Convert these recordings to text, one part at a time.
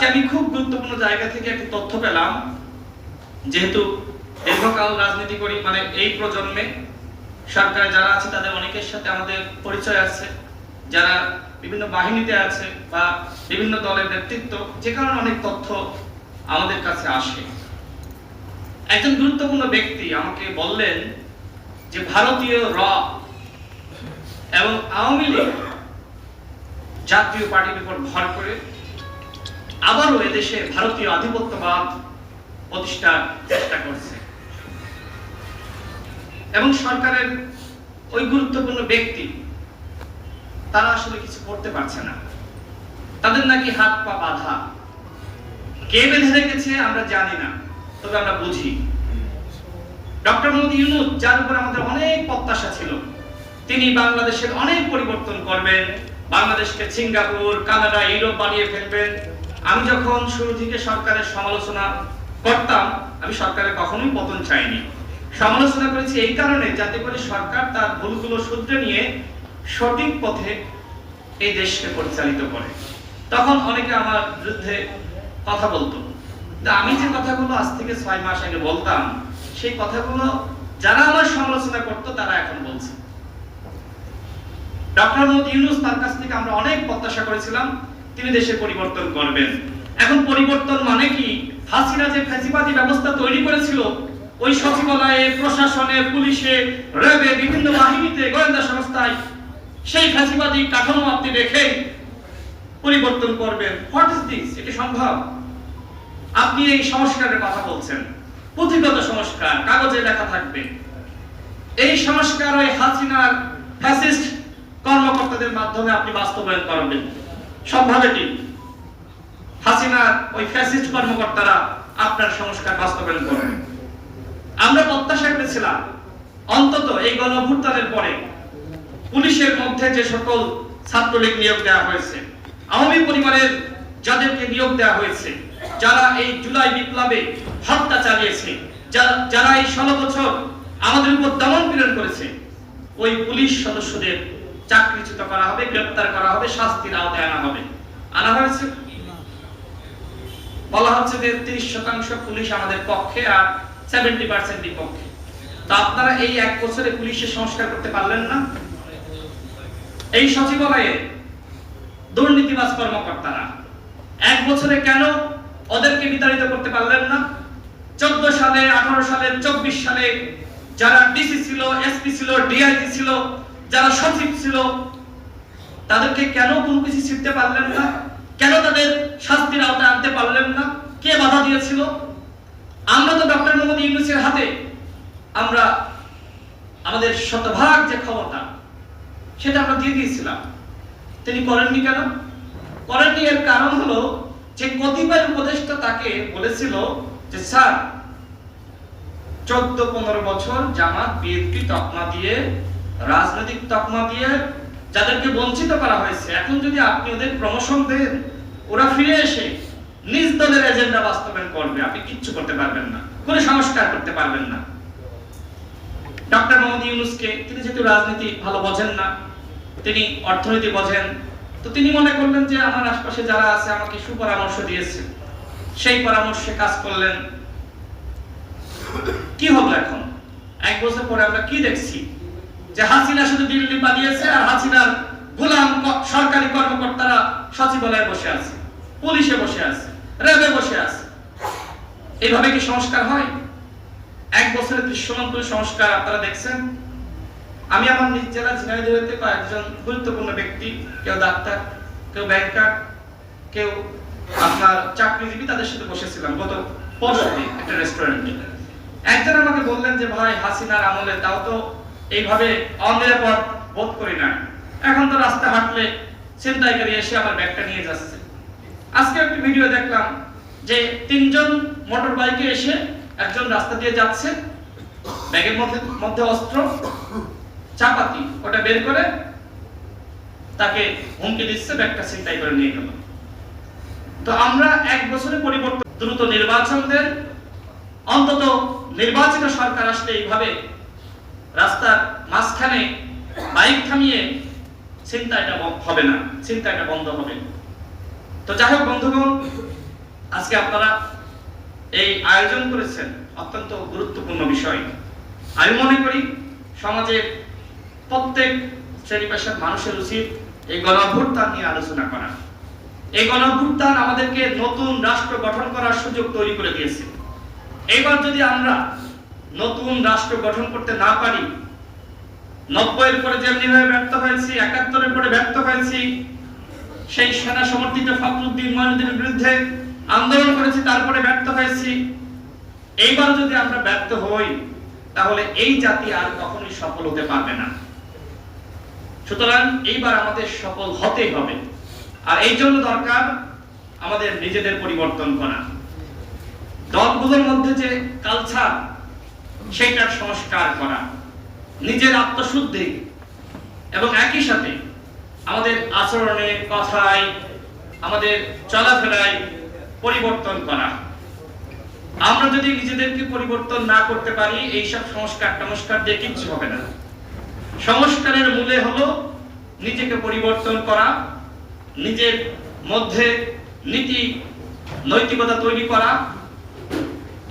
আজকে আমি খুব গুরুত্বপূর্ণ জায়গা থেকে একটি তথ্য পেলাম। যেহেতু দীর্ঘকাল রাজনীতি করি মানে এই প্রজন্মে সরকারে যারা আছে, তাদের অনেকের সাথে আমাদের পরিচয় আছে। যারা বিভিন্ন বাহিনীতে আছে বা বিভিন্ন দলের নেতৃত্ব, যে কারণে অনেক তথ্য আমাদের কাছে আসে। একজন গুরুত্বপূর্ণ ব্যক্তি আমাকে বললেন যে ভারতীয় র এবং আওয়ামী লীগ জাতীয় পার্টির উপর ভর করে আবারও এদেশে ভারতীয় আধিপত্যবাদ প্রতিষ্ঠার চেষ্টা করছে। এবং সরকারের ওই গুরুত্বপূর্ণ ব্যক্তি, তারা আসলে কিছু করতে পারছে না। তাদের নাকি হাত পা বাঁধা। কে বেঁধে রেখেছে আমরা জানি না, তবে আমরা বুঝি। ডক্টর মোহাম্মদ ইউনুস, যার উপর আমাদের অনেক প্রত্যাশা ছিল, তিনি বাংলাদেশের অনেক পরিবর্তন করবেন, বাংলাদেশকে সিঙ্গাপুর, কানাডা, ইউরোপ বানিয়ে ফেলবেন। আমি যখন শুরু থেকে সরকারের সমালোচনা করতাম, আমি সরকারের কখনোই পতন চাইনি। সমালোচনা করেছি এই কারণে যাতে করে সরকার তার ভুলগুলো শুধরে নিয়ে সঠিক পথে এই দেশকে পরিচালিত করে। তখন অনেকে আমার বিরুদ্ধে কথা বলতো। আমি যে কথাগুলো আজ থেকে ছয় মাস আগে বলতাম, সেই কথাগুলো যারা আমার সমালোচনা করতো, তারা এখন বলছে। ডক্টর মোহাম্মদ ইউনুস তার কাছ থেকে আমরা অনেক প্রত্যাশা করেছিলাম। তিনি দেশের পরিবর্তন করবেন। এখন পরিবর্তন মানে কি? হাসিনা যে ফ্যাসিবাদী ব্যবস্থা তৈরি করেছিল, ওই সচিবালয়ে, প্রশাসনে, পুলিশে, র্যাবে বিভিন্ন বাহিনীতে, গোয়েন্দা সংস্থায়, সেই ফ্যাসিবাদী কাঠামো আপনি রেখে পরিবর্তন করবেন। হোয়াট ইজ দিস এটি সম্ভব? আপনি এই সংস্কারের কথা বলছেন। পুঁথিগত সংস্কার, কাগজে লেখা থাকবে। এই সংস্কার ওই হাসিনার ফ্যাসিস্ট কর্মকর্তাদের মাধ্যমে আপনি বাস্তবায়ন করাবেন। সম্ভব এটি হাসিনার ওই ফ্যাসিস্ট কর্মকর্তারা আপনার সংস্কার বাস্তবায়ন করবেন। আমরা প্রত্যাশা করেছিলাম, অন্তত এই গণভুত্থানের পরে পুলিশের মধ্যে যে সকল ছাত্রলীগ নিয়োগ দেওয়া হয়েছে, আওয়ামী পরিবারের যাদেরকে নিয়োগ দেওয়া হয়েছে, যারা এই জুলাই বিপ্লবে হত্যা চালিয়েছে যারা এই ষোলো বছর আমাদের উপর দমন পীড়ন করেছে, ওই পুলিশ সদস্যদের চাকরিচ্যুত করা হবে, গ্রেপ্তার করা হবে, শাস্তির আওতায় আনা হবে। আনা হয়েছে? বলা হচ্ছে যে তিরিশ শতাংশ পুলিশ আমাদের পক্ষে আর সেভেন্টি পার্সেন্ট বিপক্ষে। তো আপনারা এই এক বছরে পুলিশের সংস্কার করতে পারলেন না? এই সচিবালয়ে দুর্নীতিবাজ কর্মকর্তারা এক বছরে কেন ওদেরকে বিতাড়িত করতে পারলেন না? চোদ্দ সালে, আঠারো সালে, চব্বিশ সালে যারা ডিসি ছিল, এসপি ছিল, ডিআইজি ছিল যারা সচিব ছিল, তাদেরকে কেন কোনো কিছু শিখতে পারলেন না? কেন তাদের শাস্তির আওতায় আনতে পারলেন না? কে বাধা দিয়েছিল? আমরা তো ডক্টর মোহাম্মদ ইউনুসের হাতে আমরা আমাদের শতভাগ যে ক্ষমতা, সেটা আমরা দিয়ে দিয়েছিলাম। তিনি করেননি কেন? করেননি এর কারণ হলো যে কতিপয় উপদেষ্টা তাকে বলেছিল যে, স্যার চোদ্দ পনেরো বছর জামাত বিএনপি তকমা দিয়ে রাজনৈতিক তকমা দিয়ে যাদেরকে বঞ্চিত করা হয়েছে, এখন যদি আপনি ওদের প্রমোশন দেন, ওরা ফিরে এসে নিজ দলের এজেন্ডা বাস্তবায়ন করবে। আপনি কিচ্ছু করতে পারবেন না, কোনো সংস্কার করতে পারবেন না। ডক্টর মোহাম্মদ ইউনুসকে, তিনি যেহেতু রাজনীতি ভালো বোঝেন না, তিনি অর্থনীতি বোঝেন, তো তিনি মনে করলেন যে আমার আশপাশে যারা আছে আমাকে সুপরামর্শ দিয়েছে সেই পরামর্শে কাজ করলেন। কি হলো এখন? এক বছর পরে আমরা কি দেখছি? যে হাসিনা শুধু দিল্লি পালিয়েছে আর হাসিনার গোলাম সরকারি কর্মকর্তারা সচিবালয়ে বসে আছে, পুলিশে বসে আছে, র্যাবে বসে আছে। এইভাবে কি সংস্কার হয়? এক বছরের দৃশ্যমান সংস্কার আপনারা দেখছেন? আমি আমার নিজ জেলা ঝিনাইদহেতে কয়েকজন গুরুত্বপূর্ণ ব্যক্তি, কেউ ডাক্তার, কেউ ব্যাংকার, কেউ আপনার চাকরিজীবী, তাদের সাথে বসেছিলাম গত পরশু একটা রেস্টুরেন্টে একজন আমাকে বললেন যে, ভাই, হাসিনার আমলে তাও তো এইভাবে অনিরাপদ বোধ করি না। এখন তো রাস্তা হাঁটলে ছিনতাইকারী এসে আমার ব্যাগটা নিয়ে যাচ্ছে। আজকে একটা ভিডিও দেখলাম যে তিনজন মোটর বাইকে এসে একজন রাস্তা দিয়ে যাচ্ছে, ব্যাগের মধ্যে মধ্যে অস্ত্র, চাপাতি, ওটা বের করে তাকে হুমকি দিচ্ছে, ব্যাগটা ছিনতাই করে নিয়ে গেল। তো আমরা এক বছরে পরিবর্তন দ্রুত নির্বাচন দেন অন্তত নির্বাচিত সরকার আসলে এইভাবে রাস্তার মাঝখানে বাইক থামিয়ে চিন্তা এটা হবে না চিন্তা এটা বন্ধ হবে। তো যাই হোক বন্ধুগণ, আজকে আপনারা এই আয়োজন করেছেন অত্যন্ত গুরুত্বপূর্ণ বিষয়। আমি মনে করি সমাজের প্রত্যেক শ্রেণি পেশার মানুষের উচিত এই গণঅভ্যুত্থান নিয়ে আলোচনা করা। এই গণঅভ্যুত্থান আমাদেরকে নতুন রাষ্ট্র গঠন করার সুযোগ তৈরি করে দিয়েছে। এইবার যদি আমরা নতুন রাষ্ট্র গঠন করতে না পারি, নব্বইয়ের পরে যেমনি ভাবে ব্যর্থ হয়েছি, একাত্তরের পরে ব্যর্থ হয়েছি, সেই সেনা সমর্থিত ফখরুদ্দিন মঈনুদ্দিনের বিরুদ্ধে আন্দোলন করেছি, তারপরে ব্যর্থ হয়েছি। এইবার যদি আমরা ব্যর্থ হই, তাহলে এই জাতি আর কখনোই সফল হতে পারবে না। সুতরাং এইবার আমাদের সফল হতেই হবে। আর এই জন্য দরকার আমাদের নিজেদের পরিবর্তন করা। দলগুলোর মধ্যে যে কালচার সেইটার সংস্কার করা, নিজের আত্মশুদ্ধি। এবং একই সাথে আমাদের আচরণে, কথায়, আমাদের চলাফেরায় পরিবর্তন করা। আমরা যদি নিজেদেরকে পরিবর্তন না করতে পারি, এইসব সংস্কার টমস্কার দিয়ে কিচ্ছু হবে না। সংস্কারের মূলে হলো নিজেকে পরিবর্তন করা, নিজের মধ্যে নীতি, নৈতিকতা তৈরি করা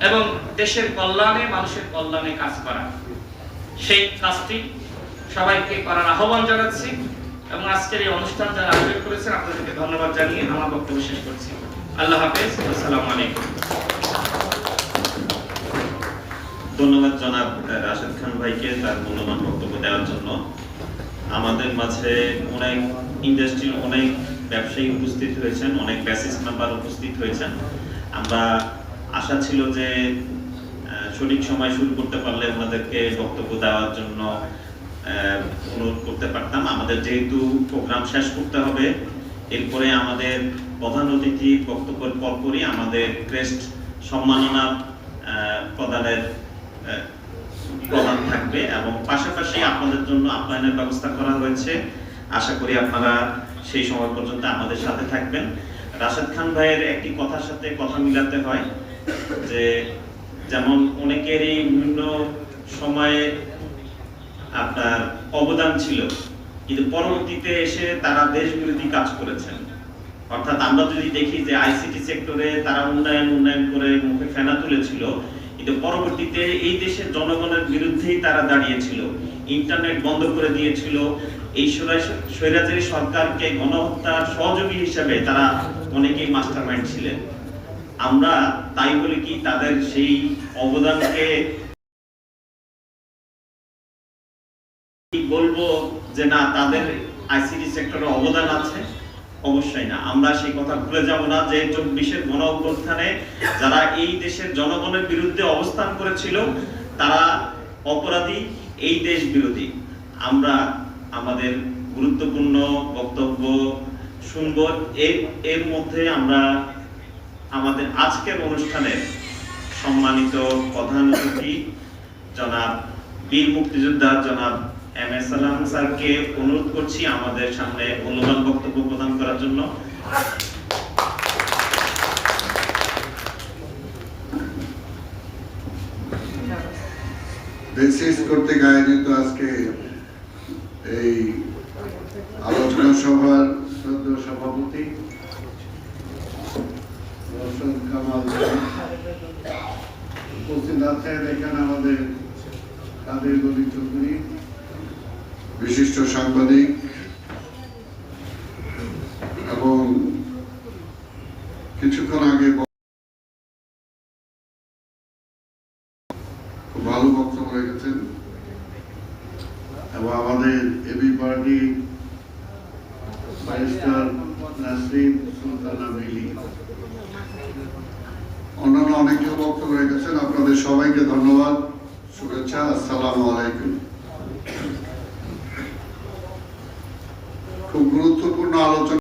এবং দেশের কল্যাণে, মানুষের কল্যাণে কাজ করা। সেই কাজটি সবাইকে করার আহ্বান জানাচ্ছি এবং আজকের এই অনুষ্ঠান যারা আয়োজন করেছেন, আপনাদেরকে ধন্যবাদ জানিয়ে আমার বক্তব্য শেষ করছি। আল্লাহ হাফেজ, আসসালামু আলাইকুম। ধন্যবাদ জনাব রাশেদ খান ভাইকে তার মূল্যবান বক্তব্য দেওয়ার জন্য। আমাদের মাঝে অনেক ইন্ডাস্ট্রির অনেক ব্যবসায়ী উপস্থিত হয়েছেন, অনেক ব্যাসিস মেম্বার উপস্থিত হয়েছেন। আমরা আশা ছিল যে সঠিক সময় শুরু করতে পারলে ওনাদেরকে বক্তব্য দেওয়ার জন্য অনুরোধ করতে পারতাম। আমাদের যেহেতু প্রোগ্রাম শেষ করতে হবে, এরপরে আমাদের প্রধান অতিথি বক্তব্যের পরপরই আমাদের ক্রেস্ট সম্মাননা প্রদানের প্রদান থাকবে এবং পাশাপাশি আপনাদের জন্য আপ্যায়নের ব্যবস্থা করা হয়েছে। আশা করি আপনারা সেই সময় পর্যন্ত আমাদের সাথে থাকবেন। রাশেদ খান ভাইয়ের একটি কথার সাথে কথা মিলাতে হয়। যে যেমন অনেকেরই বিভিন্ন সময়ে আপনার অবদান ছিল, কিন্তু পরবর্তীতে এসে তারা দেশ বিরোধী কাজ করেছেন। অর্থাৎ আমরা যদি দেখি যে আইসিটি সেক্টরে তারা উন্নয়ন উন্নয়ন করে মুখে ফেনা তুলেছিল, কিন্তু পরবর্তীতে এই দেশের জনগণের বিরুদ্ধেই তারা দাঁড়িয়েছিল, ইন্টারনেট বন্ধ করে দিয়েছিল। এই স্বৈরা- স্বৈরাচারী সরকারকে গণহত্যার সহযোগী হিসেবে তারা অনেকেই মাস্টারমাইন্ড ছিলেন। আমরা তাই বলে কি, তাদের সেই অবদানকে বলব যে না, তাদের আইসিটি সেক্টরে অবদান আছে। অবশ্যই না, আমরা সেই কথা ভুলে যাব না যে চব্বিশের গণ অভ্যুত্থানে যারা এই দেশের জনগণের বিরুদ্ধে অবস্থান করেছিল, তারা অপরাধী, এই দেশ বিরোধী। আমরা আমাদের গুরুত্বপূর্ণ বক্তব্য শুনব। এর এর মধ্যে আমরা আমাদের আজকের অনুষ্ঠানের সম্মানিত প্রধান অতিথি জনাব বীর মুক্তিযোদ্ধা জনাব এম এস সালাম স্যারকে অনুরোধ করছি আমাদের সামনে মূল্যবান বক্তব্য প্রদান করার জন্য। বেসিস কর্তৃক আয়োজিত আজকে এই আলোচনা সভার সদ্য সভাপতি কামাল উপস্থিত আছেন এখানে আমাদের কাদের চৌধুরী। বিশিষ্ট সাংবাদিক এবং কিছুক্ষণ আগে খুব ভালো বক্তব্য রেখেছেন এবং আমাদের AB party barrister Nasrin Sultana Mili অন্যান্য অনেকে বক্তব্য রেখেছেন, আপনাদের সবাইকে ধন্যবাদ। শুভেচ্ছা, আসসালামু আলাইকুম। খুব গুরুত্বপূর্ণ আলোচনা।